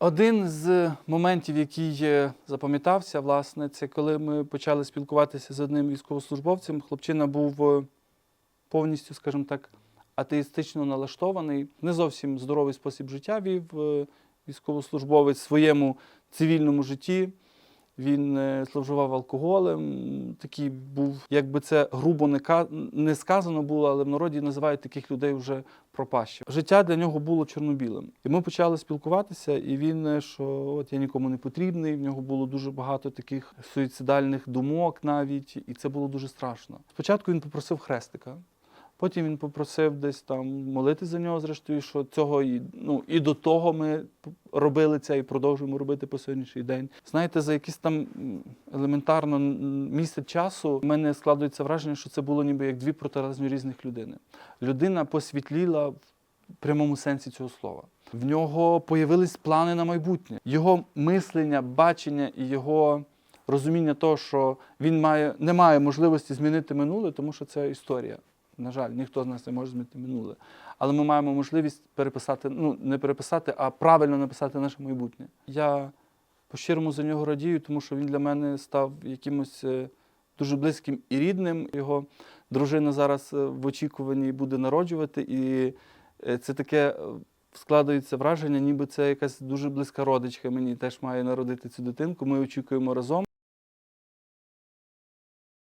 Один з моментів, який е, запам'ятався, власне, це коли ми почали спілкуватися з одним військовослужбовцем. Хлопчина був е, повністю, скажімо так, атеїстично налаштований, не зовсім здоровий спосіб життя вів е, військовослужбовець в своєму цивільному житті. Він е, зловживав алкоголем, такий був, якби це грубо не сказано було, але в народі називають таких людей вже пропащі. Життя для нього було чорно-білим. І ми почали спілкуватися, і він, е, що от я нікому не потрібний, в нього було дуже багато таких суїцидальних думок навіть, і це було дуже страшно. Спочатку він попросив хрестика. Потім він попросив десь там молити за нього, зрештою, що цього і, ну, і до того ми робили це і продовжуємо робити по сьогоднішній день. Знаєте, за якийсь там елементарно місяць часу в мене складується враження, що це було ніби як дві протилежні різних людини. Людина посвітліла в прямому сенсі цього слова. В нього появились плани на майбутнє. Його мислення, бачення і його розуміння того, що він має, не має можливості змінити минуле, тому що це історія. На жаль, ніхто з нас не може змінити минуле. Але ми маємо можливість переписати, ну не переписати, а правильно написати наше майбутнє. Я по-щирому за нього радію, тому що він для мене став якимось е, дуже близьким і рідним. Його дружина зараз е, в очікуванні буде народжувати, і е, це таке складається враження, ніби це якась дуже близька родичка мені теж має народити цю дитинку. Ми очікуємо разом.